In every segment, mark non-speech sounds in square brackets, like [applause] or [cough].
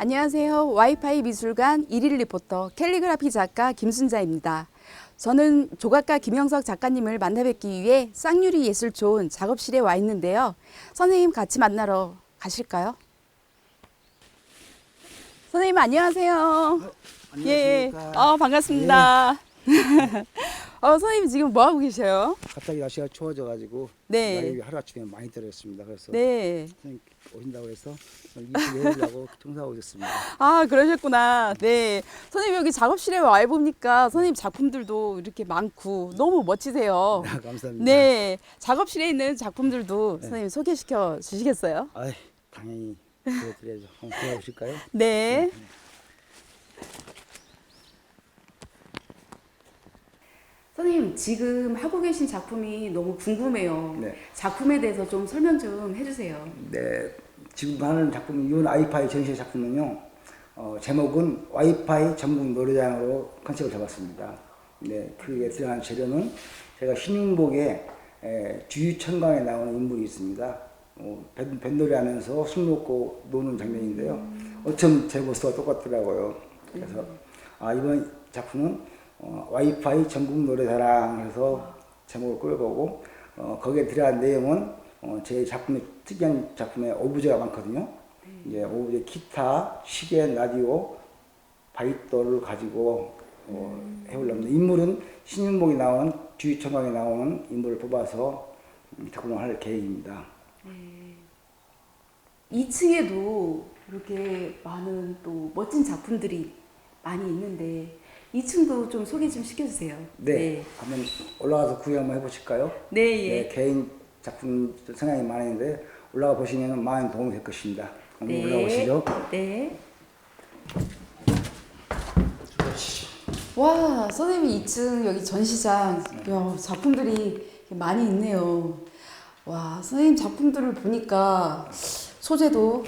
안녕하세요. 와이파이 미술관 일일 리포터 캘리그라피 작가 김순자입니다. 저는 조각가 김영석 작가님을 만나 뵙기 위해 쌍유리 예술촌 작업실에 와 있는데요. 선생님 같이 만나러 가실까요? 선생님 안녕하세요. 예. 안녕하십니까. 어, 반갑습니다. [laughs] 어, 선생님 지금 뭐 하고 계셔요? 갑자기 날씨가 추워져가지고 네. 날이 하루아침에 많이 떨어졌습니다. 그래서 네. 선생님 오신다고 해서 이틀 내리려고 [laughs] 청소하고 있었습니다. 아, 그러셨구나. 네. 선생님 여기 작업실에 와 보니까 선생님 작품들도 이렇게 많고 너무 멋지세요. [laughs] 감사합니다. 네. 작업실에 있는 작품들도 선생님 소개시켜 주시겠어요? 아이, 당연히 보여드려야죠. 한번 보여보실까요? 네. 선생님 지금 하고 계신 작품이 너무 궁금해요. 네. 작품에 대해서 좀 설명 좀 해주세요. 네, 지금 하는 작품 이온 와이파이 전시 작품은요. 어, 제목은 와이파이 전국 노래장으로 컨셉을 잡았습니다. 네, 그에 들어간 재료는 제가 신흥복에 에, 주유천강에 나오는 인물이 있습니다. 어, 뱃, 뱃놀이 하면서 술 먹고 노는 장면인데요. 어쩜 제 모습과 똑같더라고요. 그래서 아, 이번 작품은 어, 와이파이 전국 노래자랑 해서 제목을 꾸려보고 어, 거기에 들어간 내용은 어, 제 작품의 특이한 작품에 오브제가 많거든요. 이제 오브제 기타, 시계, 라디오, 바이돌을 가지고 어, 해보려면 인물은 신윤복이 나오는 주유천강에 나오는 인물을 뽑아서 음, 작품을 할 계획입니다. 2층에도 이렇게 많은 또 멋진 작품들이 많이 있는데 2층도 좀 소개 좀 시켜주세요. 네, 한번 올라가서 구경 한번 해보실까요? 네, 예. 네, 개인 작품 생각이 많은데 올라가 보시면 많은 도움이 될 것입니다. 한번 올라가 보시죠. 네. 와, 선생님 2층 여기 전시장 야, 작품들이 많이 있네요. 와, 선생님 작품들을 보니까 소재도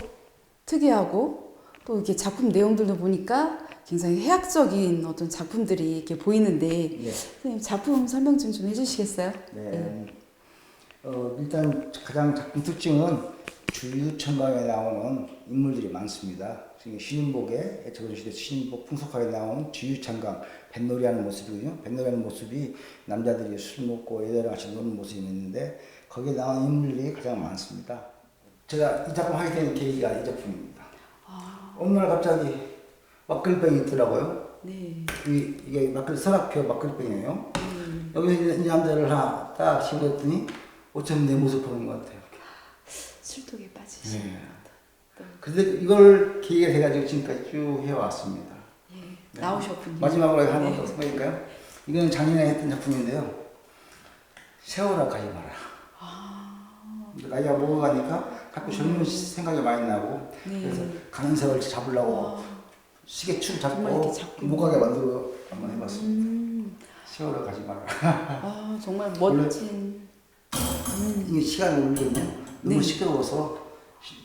특이하고 또 이렇게 작품 내용들도 보니까 굉장히 해학적인 어떤 작품들이 이렇게 보이는데 네. 선생님 작품 설명 좀 좀 해주시겠어요? 네. 어, 일단 가장 작품 특징은 주유천강에 나오는 인물들이 많습니다. 신인복에 조선시대 신인복 풍속하게 나오는 주유천강 뱃놀이하는 모습이거든요. 뱃놀이하는 모습이 남자들이 술 먹고 애들이랑 같이 노는 모습이 있는데 거기에 나오는 인물들이 가장 많습니다. 제가 이 작품 하게 된 계기가 이 작품입니다. 어느 날 갑자기 막걸리병이 있더라고요. 네. 이, 이게 막걸리 서랍표 막걸리병이에요. 여기서 이 남자를 하나 딱 집어했더니 어쩜 내 모습 보는 것 같아요. 술독에 빠지시는 네. 또 근데 이걸 기획을 해가지고 지금까지 쭉 해왔습니다. 예, 나오셨군요. 마지막으로 하나 네. 더 써볼까요? 이건 작년에 했던 작품인데요. 세월아 가지 마라. 나이가 먹어가니까 자꾸 젊은 생각이 많이 나고 네. 그래서 가는 세월 잡으려고 시계축 정말 이렇게 잡고 잡고 못 가게 만들어 한번 해봤습니다. 음, 세월아 가지 마라. 아 정말 멋진. 이게 시간을 올리거든요. 너무 네. 시끄러워서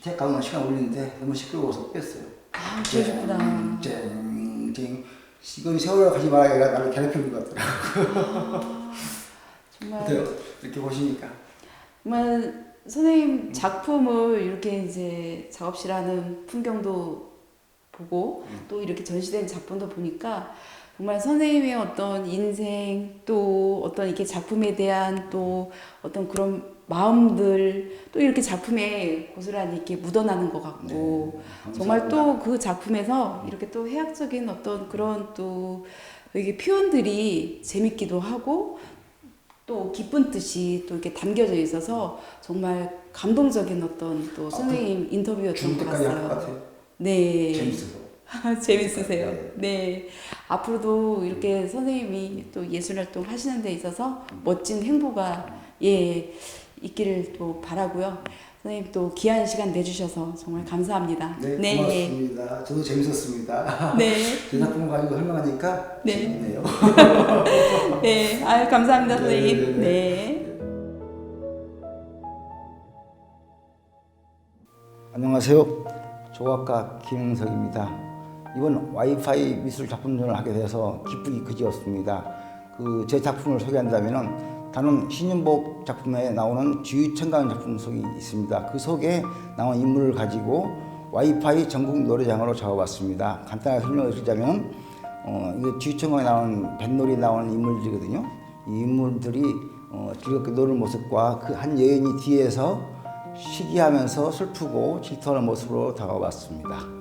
tek 가면 시간 올리는데 너무 시끄러워서 뺐어요. 아 그러셨구나. 쨍쨍 이건 세월아 가지 마라 얘가 나를 괴롭히는 것 같더라고요. 정말 어때요? 이렇게 보시니까 정말 선생님 작품을 이렇게 이제 작업실 하는 풍경도 보고 또 이렇게 전시된 작품도 보니까 정말 선생님의 어떤 인생 또 어떤 이렇게 작품에 대한 또 어떤 그런 마음들 또 이렇게 작품에 고스란히 이렇게 묻어나는 것 같고 네, 정말. 또 그 작품에서 이렇게 또 해학적인 어떤 그런 또 이게 표현들이 재밌기도 하고 또 기쁜 뜻이 또 이렇게 담겨져 있어서 정말 감동적인 어떤 또 선생님 인터뷰였던 죽을 것 때까지 할것 같아요. 네. 재밌어서. 재밌으세요. 네. 네. 앞으로도 이렇게 선생님이 또 예술 활동 하시는 데 있어서 멋진 행보가 예 있기를 또 바라고요. 선생님 또 귀한 시간 내주셔서 정말 감사합니다. 네, 고맙습니다. 저도 재밌었습니다. 네. [laughs] 제 작품을 가지고 설명하니까 네. 재밌네요. [laughs] 네. 아유, 감사합니다, 네, 선생님. 네, 네. 안녕하세요. 조각가 김영석입니다. 이번 와이파이 미술 작품전을 하게 돼서 기쁘기 그지없습니다. 그 제 작품을 소개한다면 단원 신윤복 작품에 나오는 주유천강 작품 속이 있습니다. 그 속에 나온 인물을 가지고 와이파이 전국 노래장으로 잡아봤습니다. 간단하게 설명을 드리자면 어, 주유천강에 나오는 뱃놀이 나오는 인물들이거든요. 이 인물들이 어, 즐겁게 노는 모습과 그 한 여인이 뒤에서 시기하면서 슬프고 질투하는 모습으로 다가왔습니다.